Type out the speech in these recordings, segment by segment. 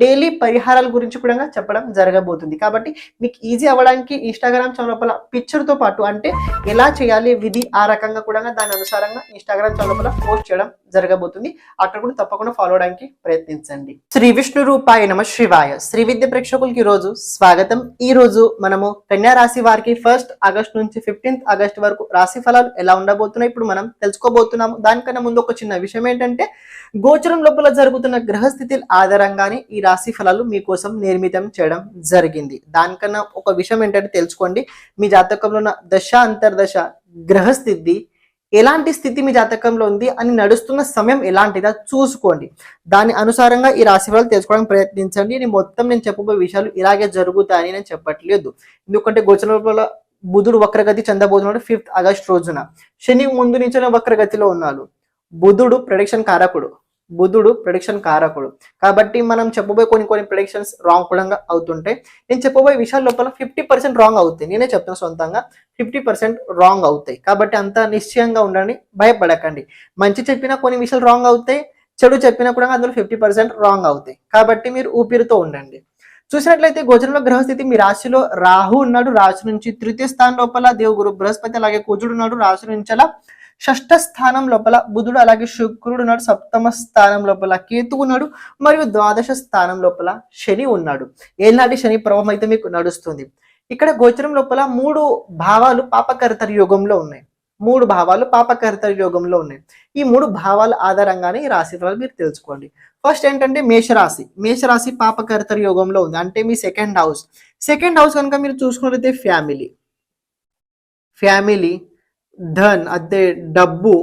Daily పరిహారాల గురించి కూడా చెప్పడం జరగబోతుంది. కాబట్టి మీకు ఈజీ అవ్వడానికి ఇన్స్టాగ్రామ్ ఛానల్ పిక్చర్తో పాటు అంటే ఎలా చేయాలి విధి ఆ రకంగా కూడా దాని అనుసారంగా ఇన్స్టాగ్రామ్ చదువుల పోస్ట్ చేయడం జరగబోతుంది. అక్కడ కూడా తప్పకుండా ఫాలో అవడానికి ప్రయత్నించండి. శ్రీ విష్ణు రూపాయ నమ శివాయ. శ్రీ విద్య ప్రేక్షకులకి ఈ రోజు స్వాగతం. ఈ రోజు మనము కన్యా రాశి వారికి ఫస్ట్ ఆగస్ట్ నుంచి ఫిఫ్టీన్త్ ఆగస్ట్ వరకు రాశి ఫలాలు ఎలా ఉండబోతున్నాయి ఇప్పుడు మనం తెలుసుకోబోతున్నాము. దానికన్నా ముందు ఒక చిన్న విషయం ఏంటంటే గోచరం లోపల జరుగుతున్న గ్రహస్థితి ఆధారంగానే ఈ రాశి ఫలాలు మీకోసం నిర్మితం చేయడం జరిగింది. దానికన్నా ఒక విషయం ఏంటంటే తెలుసుకోండి. మీ జాతకంలో ఉన్న దశ అంతర్దశ గ్రహస్థితి ఎలాంటి స్థితి మీ జాతకంలో ఉంది అని నడుస్తున్న సమయం ఎలాంటిదా చూసుకోండి. దాని అనుసారంగా ఈ రాశి ఫలాలు తెలుసుకోవడానికి ప్రయత్నించండి. నేను మొత్తం నేను చెప్పబోయే విషయాలు ఇలాగే జరుగుతాయని నేను చెప్పట్లేదు. ఎందుకంటే గోచరంలో బుధుడు వక్రగతి చెందబోతున్నాడు ఫిఫ్త్ ఆగస్ట్ రోజున. శని ముందు నుంచి వక్రగతిలో ఉన్నాడు. బుధుడు ప్రొడిక్షన్ కారకుడు. బుధుడు ప్రొడిక్షన్ కారకుడు. కాబట్టి మనం చెప్పబోయే కొన్ని కొన్ని ప్రొడిక్షన్స్ రాంగ్ కూడా అవుతుంటాయి నేను చెప్పబోయే విషయాల లోపల ఫిఫ్టీ పర్సెంట్ రాంగ్ అవుతాయి. నేనే చెప్తాను సొంతంగా ఫిఫ్టీ పర్సెంట్ రాంగ్ అవుతాయి. కాబట్టి అంత నిశ్చయంగా ఉండండి భయపడకండి. మంచి చెప్పినా కొన్ని విషయాలు రాంగ్ అవుతాయి చెడు చెప్పినా కూడా అందులో ఫిఫ్టీ పర్సెంట్ రాంగ్ అవుతాయి. కాబట్టి మీరు ఊపిరితో ఉండండి. చూసినట్లయితే గోచరంలో గ్రహస్థితి మీ రాశిలో రాహు ఉన్నాడు. రాశి నుంచి తృతీయ స్థానం లోపల దేవుగురు బృహస్పతి అలాగే కుజుడు ఉన్నాడు. రాశి నుంచి అలా షష్ఠ స్థానం లోపల బుధుడు అలాగే శుక్రుడు ఉన్నాడు. సప్తమ స్థానం లోపల కేతు ఉన్నాడు. మరియు ద్వాదశ స్థానం లోపల శని ఉన్నాడు. ఏనాటి శని ప్రభావం అయితే మీకు నడుస్తుంది. ఇక్కడ గోచరం లోపల మూడు భావాలు పాపకర్తర యోగంలో ఉన్నాయి. మూడు భావాలు పాపకర్తర యోగంలో ఉన్నాయి. ఈ మూడు భావాల ఆధారంగానే ఈ రాశి ఫలాలు మీరు తెలుసుకోండి. ఫస్ట్ ఏంటంటే మేషరాశి. మేషరాశి పాపకర్తర యోగంలో ఉంది. అంటే మీ సెకండ్ హౌస్. సెకండ్ హౌస్ కనుక మీరు చూసుకున్నట్లయితే ఫ్యామిలీ. ఫ్యామిలీ. ధన్ అదే డబ్బు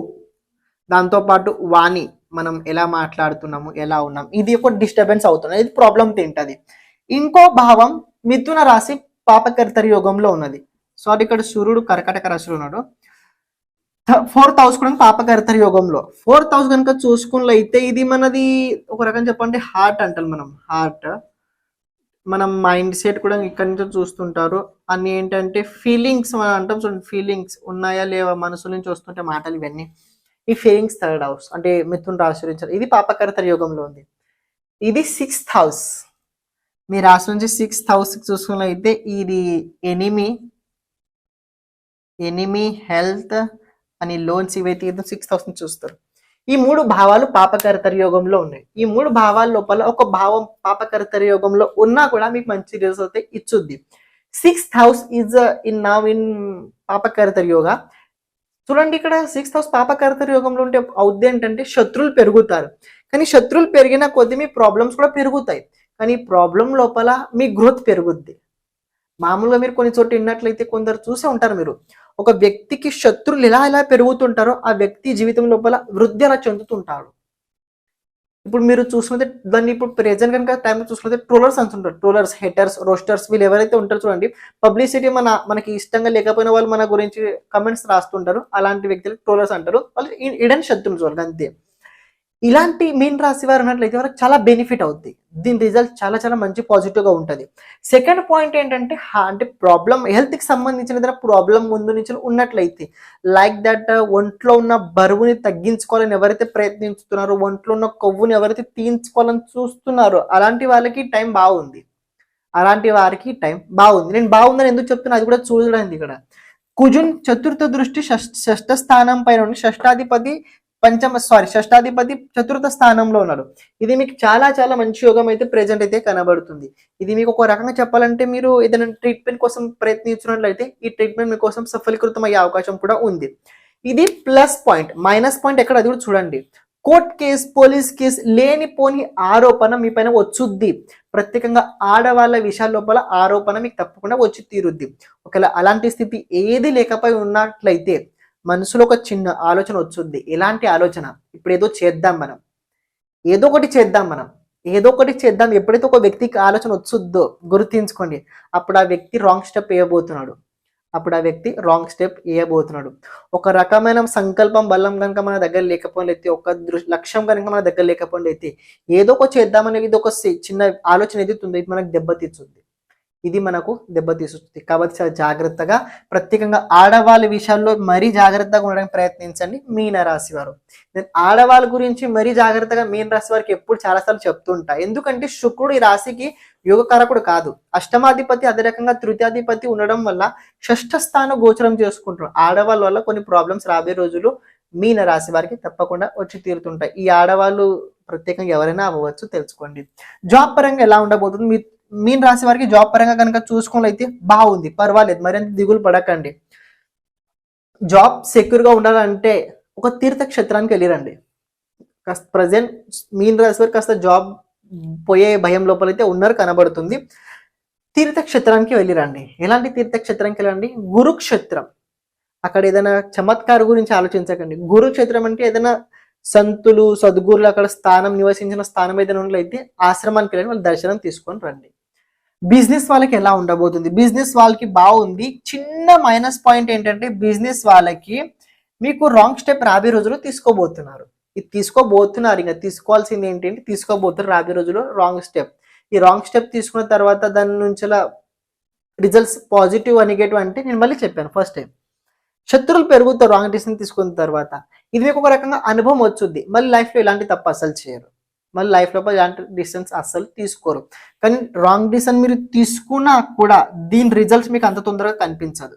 దాంతోపాటు వాణి మనం ఎలా మాట్లాడుతున్నాము ఎలా ఉన్నాం ఇది ఒక డిస్టర్బెన్స్ అవుతుంది ఇది ప్రాబ్లం తింటది. ఇంకో భావం మిథున రాశి పాపకర్తరి యోగంలో ఉన్నది. సో అది ఇక్కడ సూర్యుడు కర్కటక రాశిలో ఉన్నాడు. ఫోర్త్ హౌస్ కూడా పాపకర్తరి యోగంలో. ఫోర్త్ హౌస్ కనుక చూసుకున్నట్లయితే ఇది మనది ఒక రకం చెప్పండి హార్ట్ అంటాం మనం. హార్ట్ మనం మైండ్ సెట్ కూడా ఇక్కడి నుంచి చూస్తుంటారు. అన్ని ఏంటంటే ఫీలింగ్స్ మనం అంటాం చూడండి ఫీలింగ్స్ ఉన్నాయా లేవా మనసు నుంచి వస్తుంటే మాటలు ఇవన్నీ. ఈ ఫీలింగ్స్ థర్డ్ హౌస్ అంటే మిథున్ రాశి నుంచి. ఇది పాపకర్త యోగంలో ఉంది. ఇది సిక్స్త్ హౌస్. మీ రాశి నుంచి సిక్స్త్ హౌస్ చూసుకున్నట్లయితే ఇది ఎనిమి ఎనిమి హెల్త్ అని లోన్స్ ఇవైతే సిక్స్త్ హౌస్ నుంచి చూస్తారు. ఈ మూడు భావాలు పాపకర్తర యోగంలో ఉన్నాయి. ఈ మూడు భావాల లోపల ఒక భావం పాపకర్తర యోగంలో ఉన్నా కూడా మీకు మంచి రిజల్ట్ అయితే ఇచ్చుద్ది. Sixth house is in now in పాపకర్తర యోగ. చూడండి ఇక్కడ సిక్స్త్ హౌస్ పాపకర్తర యోగంలో ఉంటే అవుద్ది ఏంటంటే శత్రులు పెరుగుతారు. కానీ శత్రులు పెరిగిన కొద్ది మీ ప్రాబ్లమ్స్ కూడా పెరుగుతాయి. కానీ ప్రాబ్లం లోపల మీ గ్రోత్ పెరుగుద్ది. మామూలుగా మీరు కొన్ని చోట్ల విన్నట్లయితే కొందరు చూసే ఉంటారు మీరు. ఒక వ్యక్తికి శత్రువులు ఎలా ఎలా పెరుగుతుంటారో ఆ వ్యక్తి జీవితం లోపల వృద్ధి అలా చెందుతుంటాడు. ఇప్పుడు మీరు చూసుకుంటే దాన్ని ఇప్పుడు ప్రెజెంట్ కనుక టైంలో చూసుకుంటే ట్రోలర్స్ అంటుంటారు. ట్రోలర్స్ హెటర్స్ రోస్టర్స్ వీళ్ళు ఎవరైతే ఉంటారో చూడండి. పబ్లిసిటీ మన మనకి ఇష్టంగా లేకపోయిన వాళ్ళు మన గురించి కమెంట్స్ రాస్తుంటారు. అలాంటి వ్యక్తులు ట్రోలర్స్ అంటారు. వాళ్ళు ఇడన్ శత్రువులు చూడండి అంతే. ఇలాంటి మీన్ రాశి వారు ఉన్నట్లయితే వాళ్ళకి చాలా బెనిఫిట్ అవుద్ది. దీని రిజల్ట్ చాలా చాలా మంచి పాజిటివ్గా ఉంటుంది. సెకండ్ పాయింట్ ఏంటంటే అంటే ప్రాబ్లం హెల్త్కి సంబంధించిన ఏదైనా ప్రాబ్లం ముందు నుంచి ఉన్నట్లయితే లైక్ దట్ uh, ఒంట్లో ఉన్న బరువుని తగ్గించుకోవాలని ఎవరైతే ప్రయత్నిస్తున్నారో ఒంట్లో ఉన్న కొవ్వుని ఎవరైతే తీయించుకోవాలని చూస్తున్నారో అలాంటి వాళ్ళకి టైం బాగుంది. అలాంటి వారికి టైం బాగుంది. నేను బాగుందని ఎందుకు చెప్తున్నా? అది కూడా చూడండి ఇక్కడ. కుజున్ చతుర్థ దృష్టి షష్- షష్ఠ స్థానం పైన ఉండి షష్టాధిపతి పంచమ సారీ షష్టాధిపతి చతుర్థ స్థానంలో ఉన్నాడు ఇది మీకు చాలా చాలా మంచి యోగం అయితే ప్రెజెంట్ అయితే కనబడుతుంది. ఇది మీకు ఒక రకంగా చెప్పాలంటే మీరు ఏదైనా ట్రీట్మెంట్ కోసం ప్రయత్నించినట్లయితే ఈ ట్రీట్మెంట్ మీకోసం సఫలీకృతం అయ్యే అవకాశం కూడా ఉంది. ఇది ప్లస్ పాయింట్ మైనస్ పాయింట్ ఎక్కడ అది కూడా చూడండి. కోర్ట్ కేస్ పోలీస్ కేస్ లేనిపోని ఆరోపణ మీ పైన వచ్చుద్ది. ప్రత్యేకంగా ఆడవాళ్ళ విషయాల లోపల ఆరోపణ మీకు తప్పకుండా వచ్చి తీరుద్ది. ఒకవేళ అలాంటి స్థితి ఏది లేకపోయి ఉన్నట్లయితే మనసులో ఒక చిన్న ఆలోచన వచ్చుద్ది ఎలాంటి ఆలోచన? ఇప్పుడు ఏదో చేద్దాం మనం. ఏదో ఒకటి చేద్దాం మనం. ఏదో ఒకటి చేద్దాం. ఎప్పుడైతే ఒక వ్యక్తికి ఆలోచన వచ్చుద్దో గుర్తించుకోండి. అప్పుడు ఆ వ్యక్తి రాంగ్ స్టెప్ వేయబోతున్నాడు. అప్పుడు ఆ వ్యక్తి రాంగ్ స్టెప్ వేయబోతున్నాడు. ఒక రకమైన సంకల్పం బలం కనుక మన దగ్గర లేకపోయినైతే ఒక లక్ష్యం కనుక మన దగ్గర లేకపోయినైతే ఏదో ఒక చేద్దామనేది అనేది ఒక సి- చిన్న ఆలోచన అయితే ఇది మనకు దెబ్బతీస్తుంది ఇది మనకు దెబ్బతీస్తుంది. కాబట్టి చాలా జాగ్రత్తగా ప్రత్యేకంగా ఆడవాళ్ళ విషయాల్లో మరీ జాగ్రత్తగా ఉండడానికి ప్రయత్నించండి మీన రాశి వారు. నేను ఆడవాళ్ళ గురించి మరీ జాగ్రత్తగా మీన రాశి వారికి ఎప్పుడు చాలాసార్లు చెప్తుంటా. ఎందుకంటే శుక్రుడు ఈ రాశికి యోగకారకుడు కాదు. అష్టమాధిపతి అదే రకంగా తృతీయాధిపతి ఉండడం వల్ల షష్ఠ స్థానం గోచరం చేసుకుంటారు. ఆడవాళ్ళ వల్ల కొన్ని ప్రాబ్లమ్స్ రాబోయే రోజులు మీన రాశి వారికి తప్పకుండా వచ్చి తీరుతుంటాయి. ఈ ఆడవాళ్ళు ప్రత్యేకంగా ఎవరైనా అవ్వచ్చు తెలుసుకోండి. జాబ్ పరంగా ఎలా ఉండబోతుంది? మీ మీన్ రాశి వారికి జాబ్ పరంగా కనుక చూసుకున్నట్లయితే బాగుంది పర్వాలేదు. మరింత దిగులు పడకండి. జాబ్ సెక్యూర్గా ఉండాలంటే ఒక తీర్థక్షేత్రానికి వెళ్ళిరండి. కాస్త ప్రజెంట్ మీన్ రాశి వారికి కాస్త జాబ్ పోయే భయం లోపలైతే ఉన్నారు కనబడుతుంది. తీర్థక్షేత్రానికి వెళ్ళిరండి. ఎలాంటి తీర్థక్షేత్రానికి వెళ్ళండి? గురుక్షేత్రం. అక్కడ ఏదైనా చమత్కారు గురించి ఆలోచించకండి. గురుక్షేత్రం అంటే ఏదైనా సంతులు సద్గురులు అక్కడ స్థానం నివసించిన స్థానం ఏదైనా ఉన్నట్లయితే ఆశ్రమానికి వెళ్ళి వాళ్ళు దర్శనం తీసుకొని రండి. బిజినెస్ వాళ్ళకి ఎలా ఉండబోతుంది? బిజినెస్ వాళ్ళకి బాగుంది. చిన్న మైనస్ పాయింట్ ఏంటంటే బిజినెస్ వాళ్ళకి మీకు రాంగ్ స్టెప్ రాబోయే రోజుల్లో తీసుకోబోతున్నారు. ఇది తీసుకోబోతున్నారు. ఇంకా తీసుకోవాల్సింది ఏంటంటే తీసుకోబోతున్నారు రాబోయే రోజుల్లో రాంగ్ స్టెప్. ఈ రాంగ్ స్టెప్ తీసుకున్న తర్వాత దాని నుంచి రిజల్ట్స్ పాజిటివ్ నెగిటివ్ అంటే నేను మళ్ళీ చెప్పాను ఫస్ట్ టైం. శత్రువులు పెరుగుతారు రాంగ్ డిసిషన్ తీసుకున్న తర్వాత ఇది మీకు ఒక రకంగా అనుభవం వచ్చుద్ది. మళ్ళీ లైఫ్లో ఇలాంటి తప్పు అసలు చేయరు. మళ్ళీ లైఫ్ లోపల ఇలాంటి డిసిషన్స్ అస్సలు తీసుకోరు. కానీ రాంగ్ డిసిషన్ మీరు తీసుకున్నా కూడా దీని రిజల్ట్స్ మీకు అంత తొందరగా కనిపించదు.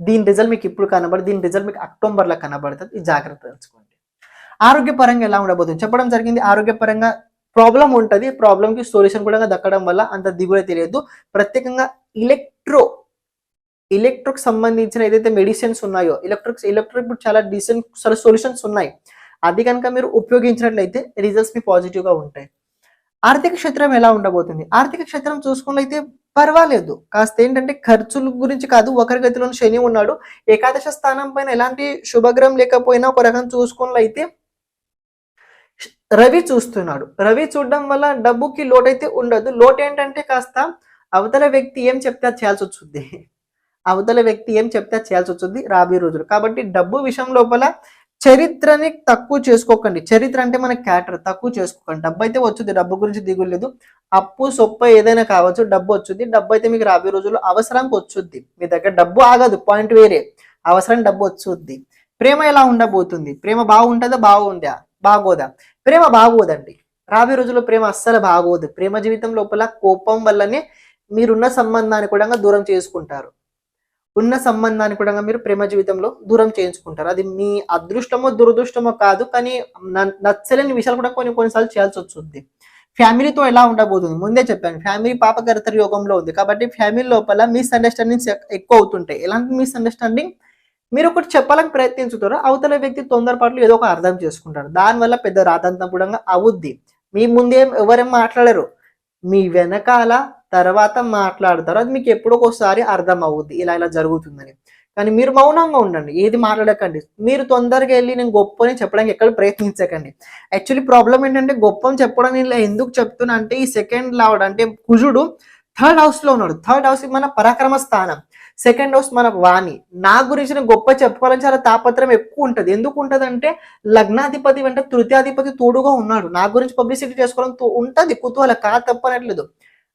దీని రిజల్ట్ మీకు ఇప్పుడు కనబడి దీని రిజల్ట్ మీకు అక్టోబర్లో కనబడుతుంది. ఈ జాగ్రత్త తెలుసుకోండి. ఆరోగ్యపరంగా ఎలా ఉండబోతుంది? చెప్పడం జరిగింది ఆరోగ్యపరంగా ప్రాబ్లం ఉంటుంది. ప్రాబ్లంకి సొల్యూషన్ కూడా దక్కడం వల్ల అంత దిగులే తెలియదు. ప్రత్యేకంగా ఎలక్ట్రో ఎలక్ట్రిక్ సంబంధించిన ఏదైతే మెడిసిన్స్ ఉన్నాయో ఎలక్ట్రిక్ ఎలక్ట్రిక్ చాలా డిసెంట్ చాలా సొల్యూషన్స్ ఉన్నాయి. అది కనుక మీరు ఉపయోగించినట్లయితే రిజల్ట్స్ మీ పాజిటివ్గా ఉంటాయి. ఆర్థిక క్షేత్రం ఎలా ఉండబోతుంది? ఆర్థిక క్షేత్రం చూసుకున్నట్లయితే పర్వాలేదు. కాస్త ఏంటంటే ఖర్చుల గురించి కాదు ఒకరి గతిలో శని ఉన్నాడు. ఏకాదశ స్థానం పైన ఎలాంటి శుభగ్రహం లేకపోయినా ఒక రకం చూసుకున్నట్లయితే రవి చూస్తున్నాడు. రవి చూడడం వల్ల డబ్బుకి లోటైతే అయితే ఉండదు. లోటు ఏంటంటే కాస్త అవతల వ్యక్తి ఏం చెప్తే చేయాల్సి వచ్చింది అవతల వ్యక్తి ఏం చెప్తే చేయాల్సి వచ్చింది రాబోయే రోజులు. కాబట్టి డబ్బు విషయం లోపల చరిత్రని తక్కువ చేసుకోకండి. చరిత్ర అంటే మన క్యాటర్ తక్కువ చేసుకోకండి. డబ్బు అయితే వచ్చింది డబ్బు గురించి దిగులేదు అప్పు సొప్ప ఏదైనా కావచ్చు డబ్బు వచ్చింది డబ్బు అయితే మీకు రాబోయే రోజుల్లో అవసరానికి వచ్చుద్ది. మీ దగ్గర డబ్బు ఆగదు. పాయింట్ వేరే. అవసరం డబ్బు వచ్చుద్ది. ప్రేమ ఎలా ఉండబోతుంది? ప్రేమ బాగుంటుందా? బాగుందా? బాగోదా? ప్రేమ బాగోదండి. రాబోయే రోజుల్లో ప్రేమ అస్సలు బాగోదు. ప్రేమ జీవితం లోపల కోపం వల్లనే మీరున్న సంబంధాన్ని కూడా దూరం చేసుకుంటారు. ఉన్న సంబంధాన్ని కూడా మీరు ప్రేమ జీవితంలో దూరం చేయించుకుంటారు. అది మీ అదృష్టమో దురదృష్టమో కాదు కానీ నచ్చలేని విషయాలు కూడా కొన్ని కొన్నిసార్లు చేయాల్సి వస్తుంది. ఫ్యామిలీతో ఎలా ఉండబోతుంది? ముందే చెప్పాను ఫ్యామిలీ పాపకర్తరి యోగంలో ఉంది. కాబట్టి ఫ్యామిలీ లోపల మిస్ అండర్స్టాండింగ్స్ ఎక్కువ అవుతుంటాయి. ఎలాంటి మిస్ అండర్స్టాండింగ్ మీరు ఒకటి చెప్పాలని ప్రయత్నించుతారు అవతల వ్యక్తి తొందరపాట్లు ఏదో ఒక అర్థం చేసుకుంటారు. దానివల్ల పెద్ద రాతంతం కూడా అవుద్ది. మీ ముందే ఎవరేం మాట్లాడరు. మీ వెనకాల తర్వాత మాట్లాడతారు. అది మీకు ఎప్పుడో ఒకసారి అర్థం అవుద్ది ఇలా ఇలా జరుగుతుందని. కానీ మీరు మౌనంగా ఉండండి. ఏది మాట్లాడకండి. మీరు తొందరగా వెళ్ళి నేను గొప్పని చెప్పడానికి ఎక్కడ ప్రయత్నించకండి. యాక్చువల్లీ ప్రాబ్లం ఏంటంటే గొప్పని చెప్పడం ఇలా ఎందుకు చెప్తున్నా అంటే ఈ సెకండ్ లావుడ్ అంటే కుజుడు థర్డ్ హౌస్లో ఉన్నాడు. థర్డ్ హౌస్ మన పరాక్రమ స్థానం. సెకండ్ హౌస్ మన వాణి. నా గురించి నేను గొప్ప చెప్పుకోవాలని చాలా తాపత్రయం ఎక్కువ ఉంటుంది. ఎందుకు ఉంటుంది అంటే లగ్నాధిపతి వెంట తృతీయాధిపతి తోడుగా ఉన్నాడు. నా గురించి పబ్లిసిటీ చేసుకోవడం తో- కుతూహల కా తప్పనట్లేదు.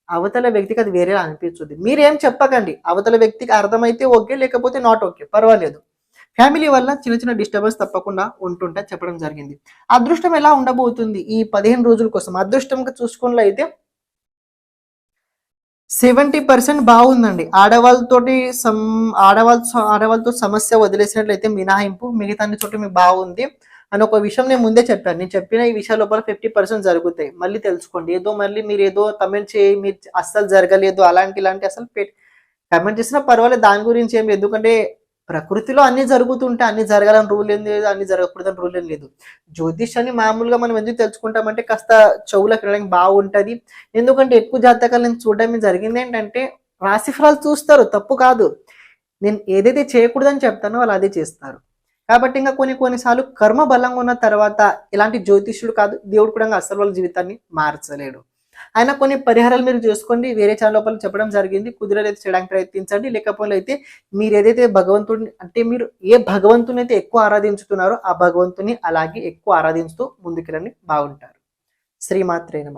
అవతల వ్యక్తికి అది వేరే అనిపించుద్ది. మీరేం చెప్పకండి. అవతల వ్యక్తికి అర్థమైతే ఓకే లేకపోతే నాట్ ఓకే. పర్వాలేదు. ఫ్యామిలీ వల్ల చిన్న చిన్న డిస్టర్బెన్స్ తప్పకుండా ఉంటుంటే చెప్పడం జరిగింది. అదృష్టం ఎలా ఉండబోతుంది ఈ పదిహేను రోజుల కోసం? అదృష్టంగా చూసుకున్నట్లయితే సెవెంటీ పర్సెంట్ బాగుందండి. ఆడవాళ్ళతోటి సమ్ ఆడవాళ్ళ ఆడవాళ్ళతో సమస్య వదిలేసినట్లయితే మినహాయింపు మిగతా చోట మీకు బాగుంది. అని ఒక విషయం నేను ముందే చెప్పాను. నేను చెప్పిన ఈ విషయాల లోపల ఫిఫ్టీ పర్సెంట్ జరుగుతాయి. మళ్ళీ తెలుసుకోండి. ఏదో మళ్ళీ మీరు ఏదో కమెంట్ చేయి మీరు అస్సలు జరగలేదు అలాంటి ఇలాంటి అసలు కమెంట్ చేసినా పర్వాలేదు. దాని గురించి ఏం లేదు. ఎందుకంటే ప్రకృతిలో అన్ని జరుగుతుంటే అన్ని జరగాలని రూల్ ఏం లేదు. అన్ని జరగకూడదని రూల్ ఏం లేదు. జ్యోతిష్యాన్ని మామూలుగా మనం ఎందుకు తెలుసుకుంటామంటే కాస్త చెవులకు వెళ్ళడానికి బాగుంటది. ఎందుకంటే ఎక్కువ జాతకాలను చూడడం జరిగింది ఏంటంటే రాశిఫలాలు చూస్తారు. తప్పు కాదు. నేను ఏదైతే చేయకూడదని చెప్తానో వాళ్ళు అదే చేస్తారు. కాబట్టి ఇంకా కొన్ని కొన్నిసార్లు కర్మ బలంగా ఉన్న తర్వాత ఇలాంటి జ్యోతిష్యుడు కాదు దేవుడు కూడా అసలు వాళ్ళ జీవితాన్ని మార్చలేడు. ఆయన కొన్ని పరిహారాలు మీరు చూసుకోండి వేరే ఛానల్ లోపల చెప్పడం జరిగింది కుదిరైతే చేయడానికి ప్రయత్నించండి లేకపోతే అయితే మీరు ఏదైతే భగవంతుడిని అంటే మీరు ఏ భగవంతుని అయితే ఎక్కువ ఆరాధించుతున్నారో ఆ భగవంతుని అలాగే ఎక్కువ ఆరాధించుతూ ముందుకెళ్ళండి. బాగుంటారు. శ్రీమాత్రే నమ.